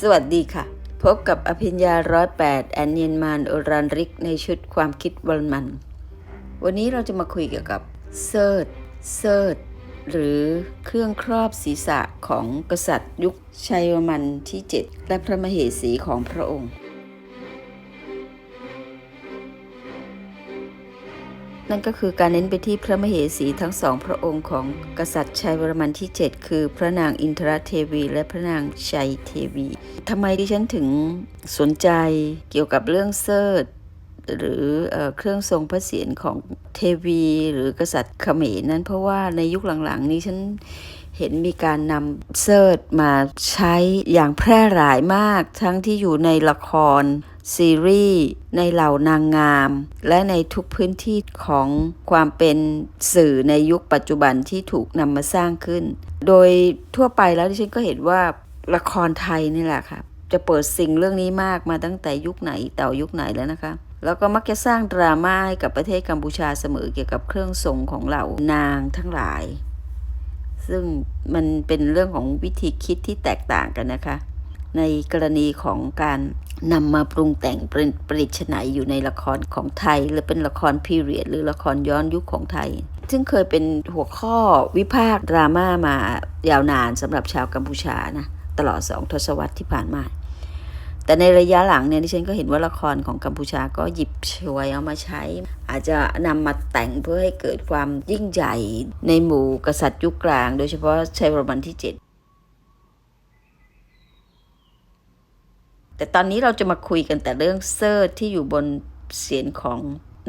สวัสดีค่ะ พบกับอภิญญาร้อยแปดแอนเนียนมานโอรันริก ในชุดความคิดวอลมัน วันนี้เราจะมาคุยเกี่ยวกับเซิร์ดเซิร์ดหรือเครื่องครอบศีรษะของกษัตริย์ยุคชัยวมันที่ 7 และพระมเหสีของพระองค์ นั่นก็คือการเน้นไปที่พระมเหสีทั้งสองพระองค์ของกษัตริย์ชัยวรมันที่ 7 คือพระนางอินทรเทวี และพระนางชัยเทวี ทำไมดิฉันถึงสนใจเกี่ยวกับเรื่องเซิร์ดหรือเอเครื่องทรงพระเศียรของเทวี หรือกษัตริย์เขมรนั้นเพราะว่าในยุคหลังๆ นี้ฉันเห็นมีการนำเซิร์ดมาใช้อย่างแพร่หลายมากทั้งที่อยู่ในละคร ซีรีส์ในเหล่านางงาม และในทุกพื้นที่ของความเป็นสื่อในยุคปัจจุบันที่ถูกนำมาสร้างขึ้น โดยทั่วไปแล้วดิฉันก็เห็นว่าละครไทยนี่แหละค่ะจะเปิดสิ่งเรื่องนี้มากมาตั้งแต่ยุคไหนเต่ายุคไหนแล้วนะคะ แล้วก็มักจะสร้างดราม่าให้กับประเทศกัมพูชาเสมอเกี่ยวกับเครื่องทรงของเหล่านางทั้งหลาย ซึ่งมันเป็นเรื่องของวิธีคิดที่แตกต่างกันนะคะ ในกรณีของการนำมาปรุงแต่งประดิษฐ์ไนอยู่ในละครของไทย หรือเป็นละครพีเรียด หรือละครย้อนยุคของไทย ซึ่งเคยเป็นหัวข้อวิพากษ์ดราม่ามายาวนานสำหรับชาวกัมพูชานะตลอดสองทศวรรษที่ผ่านมา แต่ในระยะหลังเนี่ยดิฉันก็เห็นว่าละครของกัมพูชาก็หยิบช่วยเอามาใช้ อาจจะนำมาแต่งเพื่อให้เกิดความยิ่งใหญ่ในหมู่กษัตริย์ยุคกลาง โดยเฉพาะชัยวรมันที่ 7 แต่ตอนนี้เราจะมาคุยกันแต่เรื่องเซิร์ที่อยู่บนเสียงของ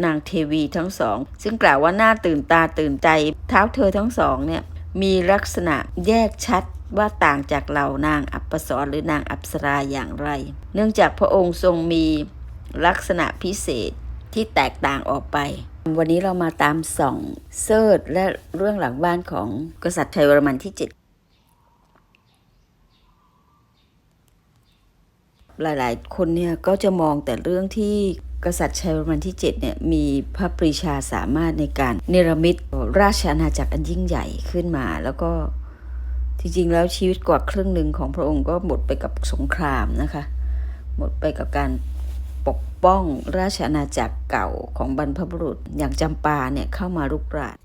นางเทวีทั้งสอง ซึ่งกล่าวว่าหน้าตื่นตาตื่นใจเท้าเธอทั้งสองเนี่ยมีลักษณะแยกชัดว่าต่างจากเหล่านางอัปสรหรือนางอัปสราอย่างไร เนื่องจากพระองค์ทรงมีลักษณะพิเศษที่แตกต่างออกไป วันนี้เรามาตามส่องเซิร์ชและเรื่องหลังบ้านของกษัตริย์ชัยวรมันที่ 7 หลายๆ คนเนี่ยก็จะมองแต่เรื่องที่กษัตริย์ชัยวรมันที่7เนี่ยมีพระปรีชาสามารถในการเนรมิตราชอาณาจักรอันยิ่งใหญ่ขึ้นมา แล้วก็จริงๆแล้วชีวิตกว่าครึ่งหนึ่งของพระองค์ก็หมดไปกับสงครามนะคะ หมดไปกับการปกป้องราชอาณาจักรเก่าของบรรพบุรุษ อย่างจำปาเนี่ยเข้ามารุกราน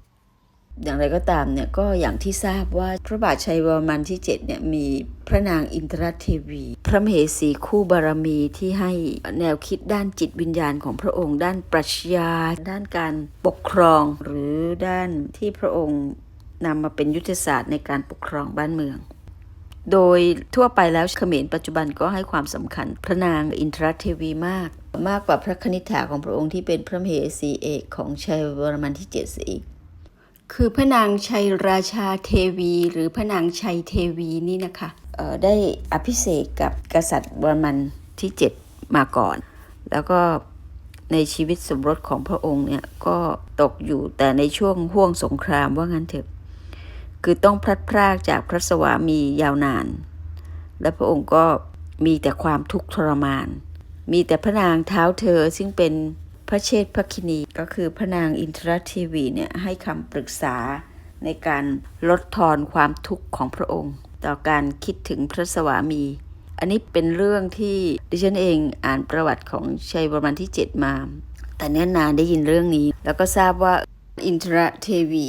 อย่างไรก็ตามเนี่ยก็อย่างที่ทราบว่าพระบาทชัยวรมันที่7เนี่ยมีพระนางอินทรเทวี พระมเหสีคู่บารมีที่ให้แนวคิดด้านจิตวิญญาณของพระองค์ ด้านปรัชญา ด้านการปกครอง หรือด้านที่พระองค์นำมาเป็นยุทธศาสตร์ในการปกครองบ้านเมือง โดยทั่วไปแล้วเขมรปัจจุบันก็ให้ความสำคัญ พระนางอินทรเทวีมาก มากกว่าพระคณิษฐาของพระองค์ที่เป็นพระมเหสีเอกของชัยวรมันที่7เสียอีก คือพระนางชัยราชาเทวี หรือพระนางชัยเทวีนี่นะคะได้อภิเษกกับกษัตริย์วรมันที่ 7 มาก่อน แล้วก็ในชีวิตสมรสของพระองค์เนี่ยก็ตกอยู่แต่ในช่วงห่วงสงครามว่างั้นเถอะ คือต้องพลัดพรากจากพระสวามียาวนาน และพระองค์ก็มีแต่ความทุกข์ทรมาน มีแต่พระนางเท้าเธอซึ่งเป็น พระเชษฐพระคินีก็คือพระนางอินทรทีวีเนี่ยให้คำปรึกษาในการลดทอนความทุกข์ของพระองค์ ต่อการคิดถึงพระสวามี อันนี้เป็นเรื่องที่ดิฉันเองอ่านประวัติของชัยวรมันที่ 7 มา แต่เนี้ยนานได้ยินเรื่องนี้ แล้วก็ทราบว่าอินทรเทวี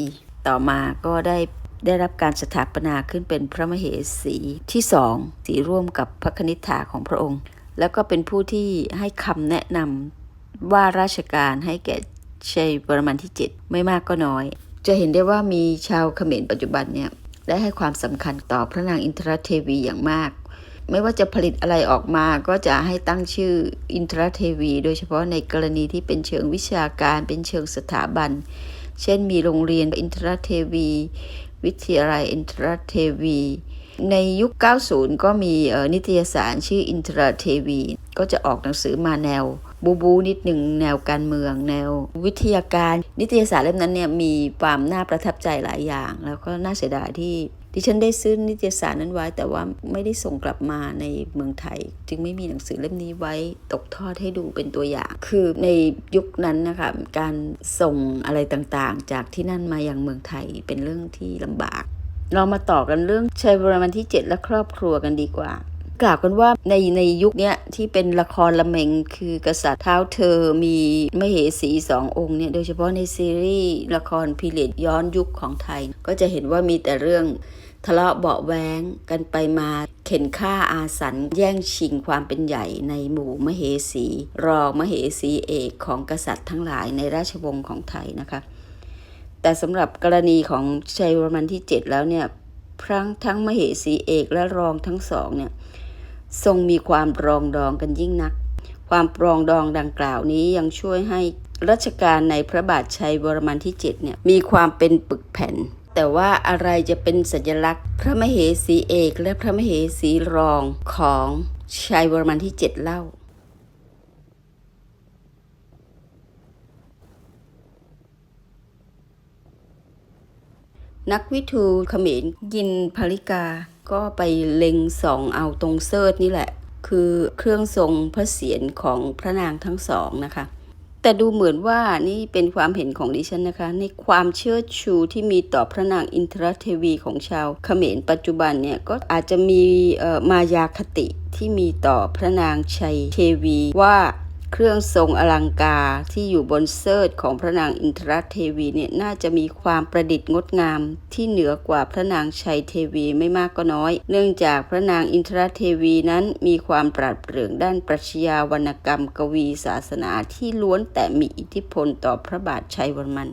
ต่อมาก็ได้ได้รับการสถาปนาขึ้นเป็นพระมเหสีที่สองสีร่วมกับพระคณิษฐาของพระองค์ แล้วก็เป็นผู้ที่ให้คำแนะนำ ว่าราชการให้แก่ชัยวรมันที่ 7 ไม่มากก็น้อย จะเห็นได้ว่ามีชาวเขมรปัจจุบันเนี่ยได้ให้ความสำคัญต่อพระนางอินทรเทวีอย่างมาก ไม่ว่าจะผลิตอะไรออกมาก็จะให้ตั้งชื่ออินทรเทวี โดยเฉพาะในกรณีที่เป็นเชิงวิชาการเป็นเชิงสถาบัน เช่นมีโรงเรียนอินทรเทวี วิทยาลัยอินทรเทวี ในยุค 90 ก็มีนิตยสารชื่ออินทรเทวี ก็จะออกหนังสือมาแนว บูบูนิดหนึ่งแนวการเมือง แนววิทยาการ นิตยสารเล่มนั้นเนี่ยมีความน่าประทับใจหลายอย่าง แล้วก็น่าเสียดายที่ดิฉันได้ซื้อนิตยสารนั้นไว้ แต่ว่าไม่ได้ส่งกลับมาในเมืองไทย จึงไม่มีหนังสือเล่มนี้ไว้ตกทอดให้ดูเป็นตัวอย่าง คือในยุคนั้นนะคะการส่งอะไรต่างๆ จากที่นั่นมายังเมืองไทยเป็นเรื่องที่ลำบาก เรามาต่อกันเรื่องชัยวรมันที่ 7 และครอบครัวกันดีกว่า กล่าวกันว่าในในยุคนี้ที่เป็นละครละเมงคือกษัตริย์เท้าเธอมีมเหสีสององค์เนี่ยโดยเฉพาะในซีรีส์ละครพีเรียดย้อนยุคของไทย ก็จะเห็นว่ามีแต่เรื่องทะเลาะเบาะแวงกันไปมาเข็นฆ่าอาสันแย่งชิงความเป็นใหญ่ในหมู่มเหสี รองมเหสีเอกของกษัตริย์ทั้งหลายในราชวงศ์ของไทยนะคะ แต่สำหรับกรณีของชัยวรมันที่ 7 แล้วเนี่ยพรั้งทั้งมเหสีเอกและรองทั้งสองเนี่ยทรงมีความปรองดองกันยิ่งนัก ความปรองดองดังกล่าวนี้ยังช่วยให้รัชกาลในพระบาทชัยวรมันที่7เนี่ยมีความเป็นปึกแผ่น แต่ว่าอะไรจะเป็นสัญลักษณ์ พระมเหสีเอกและพระมเหสีรองของชัยวรมันที่ 7 เล่า นักวิทูเขมรยินภริกา ก็ไปเล็งส่องเอาตรงเซิร์ชนี่แหละ คือเครื่องทรงพระเศียรของพระนางทั้งสองนะคะ แต่ดูเหมือนว่านี่เป็นความเห็นของดิฉันนะคะ ในความเชื่อชูที่มีต่อพระนางอินทรเทวีของชาวเขมรปัจจุบันเนี่ย ก็อาจจะมีมายาคติที่มีต่อพระนางชัยเทวีว่า เครื่องทรงอลังการที่อยู่บนเสิร์ชของพระนางอินทรเทวีเนี่ยน่าจะมีความประดิษฐ์งดงามที่เหนือกว่าพระนางชัยเทวีไม่มากก็น้อย เนื่องจากพระนางอินทรเทวีนั้นมีความปราดเปรื่องด้านปรัชญาวรรณกรรมกวีศาสนาที่ล้วนแต่มีอิทธิพลต่อพระบาทชัยวรมัน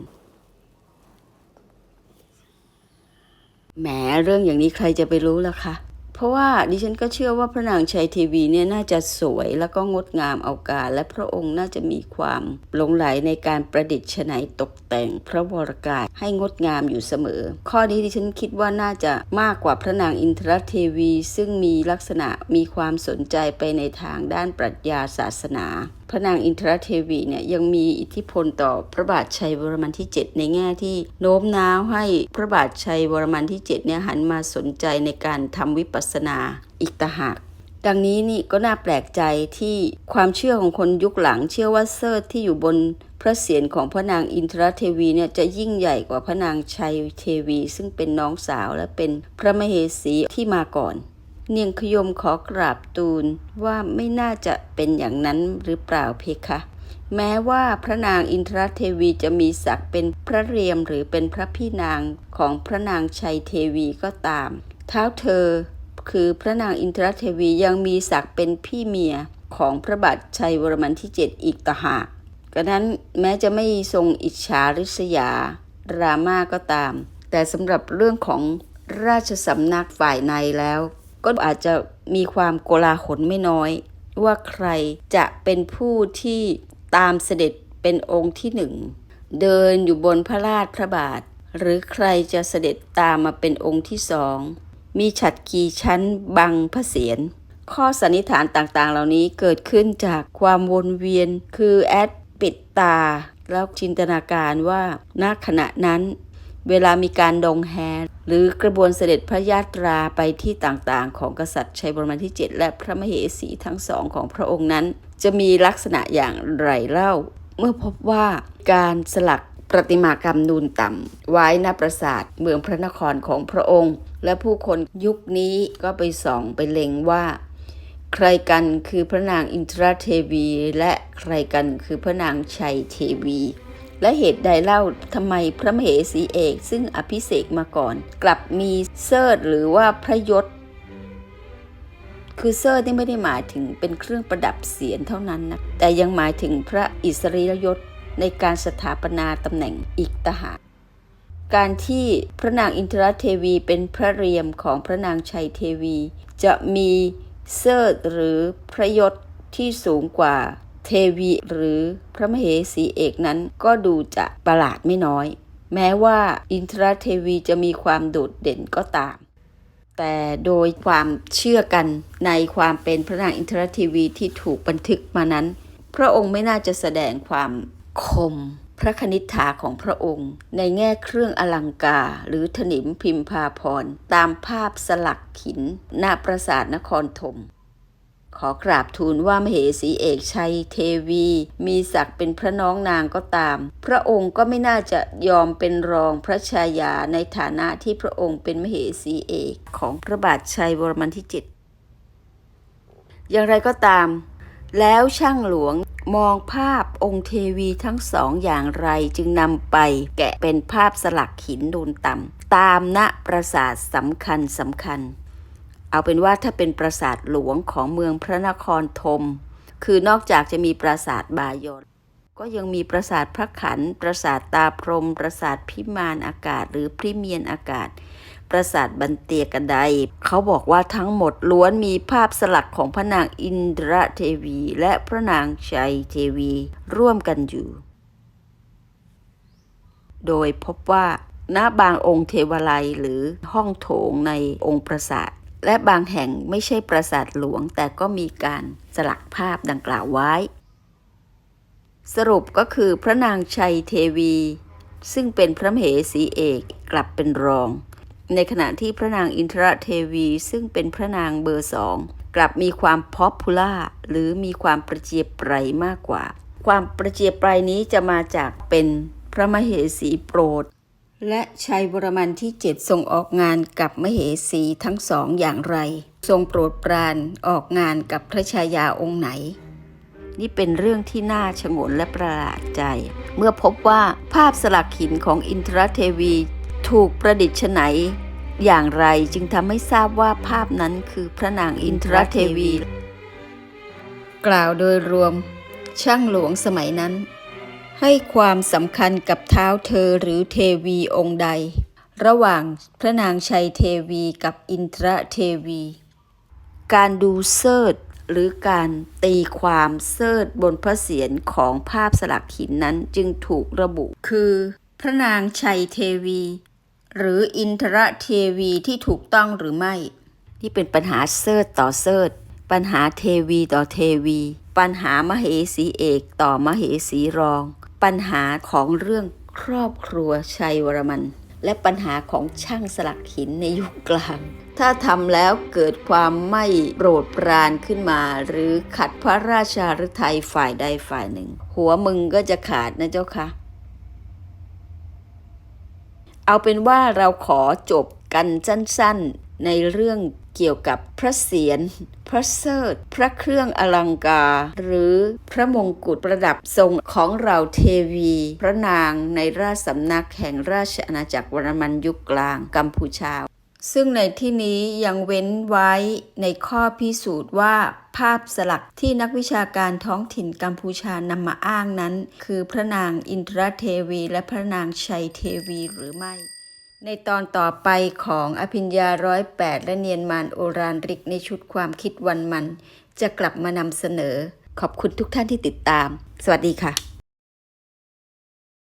แหมเรื่องอย่างนี้ใครจะไปรู้ล่ะคะ ราะว่าดิฉันก็เชื่อว่าพระนางชัยเทวีเนี่ยน่าจะสวยแล้วก็งดงามเอาการ และพระองค์น่าจะมีความหลงไหลในการประดิษฐ์ฉนัยตกแต่งพระวรกายให้งดงามอยู่เสมอ ข้อนี้ดิฉันคิดว่าน่าจะมากกว่าพระนางอินทรเทวี ซึ่งมีลักษณะมีความสนใจไปในทางด้านปรัชญาศาสนา พระนางอินทรเทวีเนี่ยยังมีอิทธิพลต่อพระบาทชัยวรมันที่ 7 ในแง่ที่โน้มน้าวให้พระบาทชัยวรมันที่ 7 เนี่ยหันมาสนใจในการทำวิปัสสนาอีกต่หากดังนี้นี่ก็น่าแปลกใจที่ความเชื่อของคนยุคหลังเชื่อว่าเสิร์ที่อยู่บนพระเศียรของพระนางอินทรเทวีเนี่ยจะยิ่งใหญ่กว่าพระนางชัยเทวี ซึ่งเป็นน้องสาวและเป็นพระมเหสีที่มาก่อน เนียงขยมขอกราบตูนว่าไม่น่าจะเป็นอย่างนั้นหรือเปล่าเพคะ แม้ว่าพระนางอินทรเทวีจะมีศักดิ์เป็นพระเรียมหรือเป็นพระพี่นางของพระนางชัยเทวีก็ตาม เท้าเธอ คือพระนางอินทรเทวียังมีศักดิ์เป็นพี่เมียของพระบาทชัยวรมันที่ 7 อีกต่างหากกระนั้นแม้จะไม่ทรงอิจฉาริษยารามาก็ตาม แต่สำหรับเรื่องของราชสำนักฝ่ายในแล้ว ก็อาจจะมีความโกลาหลไม่น้อย ว่าใครจะเป็นผู้ที่ตามเสด็จเป็นองค์ที่หนึ่ง เดินอยู่บนพระราชพระบาท หรือใครจะเสด็จตามมาเป็นองค์ที่สอง มีฉัดกี่ชั้นบังพระเศียรข้อสันนิษฐานต่างๆ เหล่านี้เกิดขึ้นจากความวนเวียนคือแอดปิดตา แล้วจินตนาการว่าณขณะนั้น เวลามีการดงแฮหรือกระบวนเสด็จพระยาตราไปที่ต่างๆ ของกษัตริย์ชัยบรมันที่ 7 และพระมเหสีทั้งสองของพระองค์นั้น จะมีลักษณะอย่างไรเล่า เมื่อพบว่าการสลักประติมากรรมนูนต่ำ ไว้ณปราสาทเมืองพระนครของพระองค์ และผู้คนยุคนี้ก็ไปส่องไปเล็งว่า ใครกันคือพระนางอินทรเทวี และใครกันคือพระนางชัยเทวี และเหตุใดเล่าทำไมพระมเหสีเอกซึ่งอภิเษกมาก่อน กลับมีเสิร์ชหรือว่าพระยศ คือเสิร์ชนี่ไม่ได้หมายถึงเป็นเครื่องประดับเสียรเท่านั้นนะแต่ยังหมายถึงพระอิสริยยศในการสถาปนาตำแหน่งอีกต่างหากการที่พระนางอินทรเทวีเป็นพระเรียมของพระนางชัยเทวี จะมีเสิร์ชหรือพระยศที่สูงกว่า เทวีหรือพระมเหสีเอกนั้นก็ดูจะประหลาดไม่น้อย แม้ว่าอินทรเทวีจะมีความโดดเด่นก็ตาม แต่โดยความเชื่อกันในความเป็นพระนางอินทรเทวีที่ถูกบันทึกมานั้น พระองค์ไม่น่าจะแสดงความคมพระคณิษฐาของพระองค์ ในแง่เครื่องอลังการหรือถนิมพิมพาพรตามภาพสลักหินหน้าปราสาทนครธม ขอกราบทูลว่ามเหสีเอกชัยเทวี มีศักดิ์เป็นพระน้องนางก็ตาม พระองค์ก็ไม่น่าจะยอมเป็นรองพระชายาในฐานะที่พระองค์เป็นมเหสีเอกของพระบาทชัยวรมันที่เจ็ดอย่างไรก็ตาม แล้วช่างหลวงมองภาพองค์เทวีทั้งสองอย่างไรจึงนำไปแกะเป็นภาพสลักหินนูนต่ำตามณปราสาทสำคัญสำคัญ เอาเป็นว่าถ้าเป็นปราสาทหลวงของเมืองพระนครธมคือนอกจากจะมีปราสาทบายอนก็ยังมีปราสาทพระขัน ปราสาทตาพรหมปราสาทพิมานอากาศ หรือพริเมียนอากาศ ปราสาทบันเตียกระไดเขาบอกว่าทั้งหมดล้วนมีภาพสลักของพระนางอินทรเทวี และพระนางชัยเทวี ร่วมกันอยู่ โดยพบว่าณบางองค์เทวาลัยหรือห้องโถงในองค์ปราสาท และบางแห่งไม่ใช่ปราสาทหลวง แต่ก็มีการสลักภาพดังกล่าวไว้ สรุปก็คือพระนางชัยเทวี ซึ่งเป็นพระมเหสีเอกกลับเป็นรอง ในขณะที่พระนางอินทรเทวีซึ่งเป็นพระนางเบอร์สองกลับมีความพอพูล่าหรือมีความประเจียบไพรมากกว่า ความประเจียบไพรนี้จะมาจากเป็นพระมเหสีโปรด และชัยวรมันที่เจ็ดทรงออกงานกับมเหสีทั้งสองอย่างไร ทรงโปรดปรานออกงานกับพระชายาองค์ไหน นี่เป็นเรื่องที่น่าชงนและประหลาดใจ เมื่อพบว่าภาพสลักหินของอินทรเทวีถูกประดิษฐ์ไฉนอย่างไรจึงทำให้ทราบว่าภาพนั้นคือพระนางอินทรเทวี กล่าวโดยรวมช่างหลวงสมัยนั้น ให้ความสำคัญกับเท้าเธอหรือเทวีองค์ใด ระหว่างพระนางชัยเทวีกับอินทรเทวี การดูเสิร์ชหรือการตีความเสิร์ชบนพระเศียรของภาพสลักหินนั้นจึงถูกระบุ คือ พระนางชัยเทวี หรืออินทรเทวีที่ถูกต้องหรือไม่ ที่เป็นปัญหาเสิร์ชต่อเสิร์ชปัญหาเทวีต่อเทวี ปัญหามเหสีเอกต่อมเหสีรอง ปัญหาของเรื่องครอบครัวชัยวรมัน และปัญหาของช่างสลักหินในยุคกลาง ถ้าทำแล้วเกิดความไม่โปรดปรานขึ้นมา หรือขัดพระราชาฤทัยฝ่ายใดฝ่ายหนึ่ง หัวมึงก็จะขาดนะเจ้าค่ะ เอาเป็นว่าเราขอจบกันสั้นๆในเรื่อง เกี่ยวกับพระเศียร พระเสิร์ชพระเครื่องอลังการหรือพระมงกุฎประดับทรงของเราเทวี พระนางในราชสำนักแห่งราชอาณาจักรวรมันยุคกลางกัมพูชา ซึ่งในที่นี้ยังเว้นไว้ในข้อพิสูจน์ว่าภาพสลักที่นักวิชาการท้องถิ่นกัมพูชานำมาอ้างนั้น คือพระนางอินทรเทวี และพระนางชัยเทวีหรือไม่ ในตอนต่อไปของอภิญญาร้อยแปดและเนียนมานโอรานริกในชุดความคิดวันมัน จะกลับมานำเสนอ ขอบคุณทุกท่านที่ติดตาม สวัสดีค่ะ